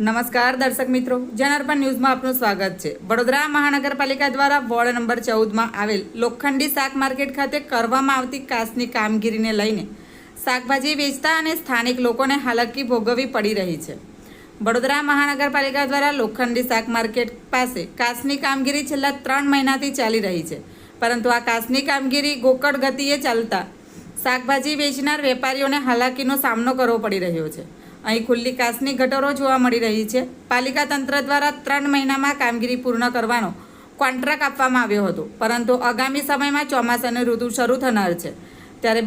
નમસ્કાર દર્શક મિત્રો, જનાર્પણ ન્યૂઝમાં આપનું સ્વાગત છે. વડોદરા મહાનગરપાલિકા દ્વારા વોર્ડ નંબર ચૌદમાં આવેલ લોખંડી શાક માર્કેટ ખાતે કરવામાં આવતી કાસની કામગીરીને લઈને શાકભાજી વેચતા અને સ્થાનિક લોકોને હાલાકી ભોગવવી પડી રહી છે. વડોદરા મહાનગરપાલિકા દ્વારા લોખંડી શાક માર્કેટ પાસે કાસની કામગીરી છેલ્લા ત્રણ મહિનાથી ચાલી રહી છે. પરંતુ આ કાસની કામગીરી ગોકળ ગતિએ ચાલતા શાકભાજી વેચનાર વેપારીઓને હાલાકીનો સામનો કરવો પડી રહ્યો છે. અહીં ખુલ્લી કાચની ગટરો જોવા મળી રહી છે. પાલિકા તંત્ર દ્વારા ત્રણ મહિનામાં કામગીરી પૂર્ણ કરવાનો કોન્ટ્રાક્ટ આપવામાં આવ્યો હતો. પરંતુ આગામી સમયમાં ચોમાસાની ઋતુ શરૂ થનાર છે. ત્યારે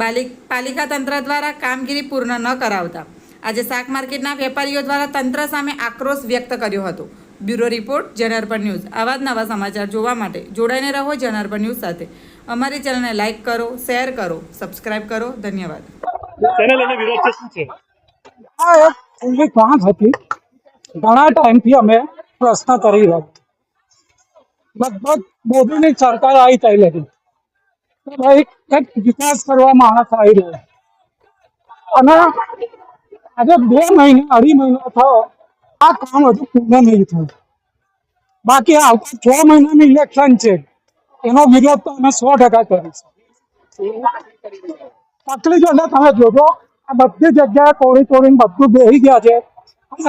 પાલિકા તંત્ર દ્વારા કામગીરી પૂર્ણ ન કરાવતા આજે શાક માર્કેટના વેપારીઓ દ્વારા તંત્ર સામે આક્રોશ વ્યક્ત કર્યો હતો. Bureau report, Janarpan News. આવા જ નવા સમાચાર જોવા માટે જોડાઈને રહો જનાર્પણ ન્યૂઝ સાથે. અમારી ચેનલને લાઇક કરો, શેર કરો, સબસ્ક્રાઇબ કરો. ધન્યવાદ. ચેનલ અને વિરોધ છે શું છે? એક કાંચ હતી. ઘણા ટાઈમથી અમે પ્રશ્ન કરી રહ્યા. લગભગ મોદીની સરકાર આવી થઈ ભાઈ, કંઈક વિકાસ કરવા માણસ આવી રહ્યો. અને આજે બે મહિના, અઢી મહિના થયો, આ કામ હજુ પૂર્ણ નહીં થયું. બાકી આવતા છ મહિનાનું ઇલેક્શન છે. એનો વિરોધ તો અમે સો ટકા કરીશું. તકલીફ એટલે તમે જોજો આ બધી જગ્યાએ તોડી તોડીને બધું બેહી ગયા છે.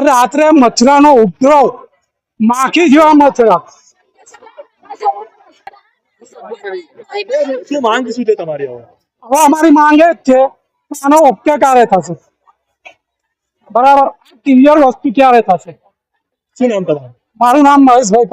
રાત્રે મચ્છરાનો ઉપદ્રવ માખી જેવા મચ્છરા. માંગ શું છે તમારી હવે? હવે અમારી માંગ એ જ છે આનો ઉપકે ક્યારે થશે? બરાબર ક્લિયર વસ્તુ ક્યારે થશે? શું નામ તમારું? મારું નામ મહેશભાઈ